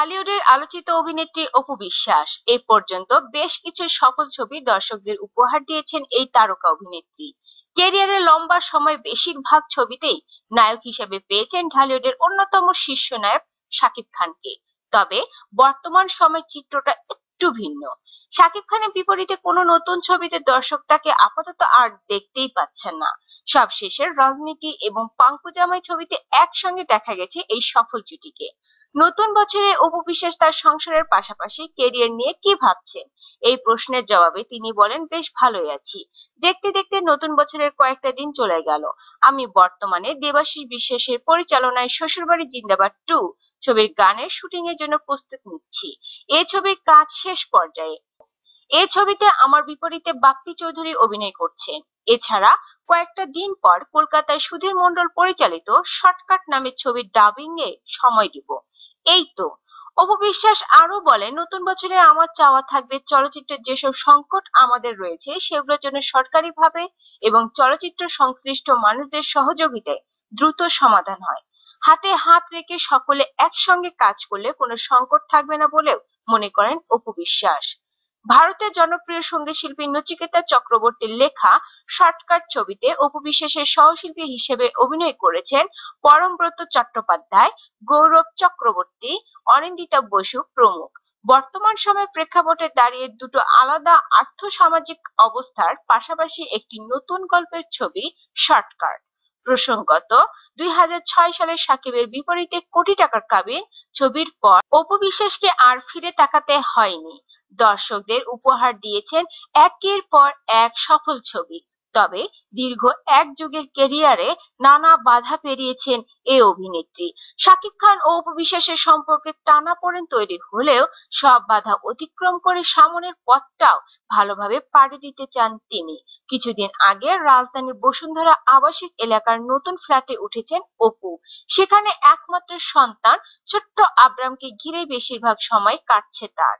ঢালিউডের আলোচিত অভিনেত্রী অপু বিশ্বাস। এ পর্যন্ত বেশ কিছু সফল ছবি দর্শকদের উপহার দিয়েছেন এই তারকা অভিনেত্রী। ক্যারিয়ারের লম্বা সময় বেশিরভাগ ছবিতেই নায়ক হিসেবে পেয়েছেন ঢালিউডের অন্যতম শীর্ষ নায়ক শাকিব খানকে। তবে বর্তমান সময় চিত্রটা একটু ভিন্ন। শাকিব খানের বিপরীতে কোনো নতুন ছবিতে দর্শক তাকে আপাতত আর দেখতেই পাচ্ছেন না। সবশেষে রাজনীতি এবং পাঙ্কু জামাই ছবিতে একসঙ্গে দেখা গেছে এই সফল জুটিকে। নতুন বছরে অপু বিশ্বাস তার সংসারের পাশাপাশি কেরিয়ার নিয়ে কি ভাবছেন এই প্রশ্নের জবাবে তিনি বলেন, বেশ ভালোই আছি। দেখতে দেখতে নতুন বছরের কয়েকটা দিন চলে গেল। আমি বর্তমানে দেবাশিস বিশ্বাসের পরিচালনায় শ্বশুরবাড়ি জিন্দাবাদ টু ছবির গানের শুটিং এর জন্য প্রস্তুত নিচ্ছি। এই ছবির কাজ শেষ পর্যায়ে। এই ছবিতে আমার বিপরীতে বাপ্পি চৌধুরী অভিনয় করছেন। এছাড়া কয়েকটা দিন পর কলকাতায় সুধীর মণ্ডল পরিচালিত শর্টকাট নামের ছবির ডাবিং এ সময় দিব। এই তো। অপবিশ্বাস আরও বলে নতুন বছরে আমার চাওয়া থাকবে চলচ্চিত্রের যেসব সংকট আমাদের রয়েছে, সেগুলোর জন্য সরকারিভাবে এবং চলচ্চিত্র সংশ্লিষ্ট মানুষদের সহযোগিতায় দ্রুত সমাধান হয়। হাতে হাত রেখে সকলে একসঙ্গে কাজ করলে কোনো সংকট থাকবে না বলেও মনে করেন অপু বিশ্বাস ভারতের জনপ্রিয় সংগীত শিল্পী নচিকেতা চক্রবর্তীর লেখা শর্টকাট ছবিতে অপু বিশ্বাসের সহশিল্পী হিসেবে অভিনয় করেছেন পরমব্রত চট্টোপাধ্যায়, গৌরব চক্রবর্তী, অনিন্দিতা বসু প্রমুখ। বর্তমান সময়ের প্রেক্ষাপটে দাঁড়িয়ে দুটো আলাদা আর্থ সামাজিক অবস্থার পাশাপাশি একটি নতুন গল্পের ছবি শর্টকাট। প্রসঙ্গত, দুই ছয় সালে সাকিবের বিপরীতে কোটি টাকার কাবিন, ছবির পর অপু বিশ্বাসকে আর ফিরে তাকাতে হয়নি। দর্শকদের উপহার দিয়েছেন একের পর এক সফল ছবি। তবে দীর্ঘ এক যুগের ক্যারিয়ারে নানা বাধা পেরিয়েছেন এ অভিনেত্রী। শাকিব খান ও উপবিশ্বাসের সম্পর্কে টানাপোড়েন তৈরি হলেও সব বাধা অতিক্রম করে সামনের পথটাও ভালোভাবে পাড়ি দিতে চান তিনি। কিছুদিন আগে রাজধানীর বসুন্ধরা আবাসিক এলাকার নতুন ফ্ল্যাটে উঠেছেন অপু। সেখানে একমাত্র সন্তান, ছোট্ট আব্রামকে ঘিরে বেশিরভাগ সময় কাটছে তার।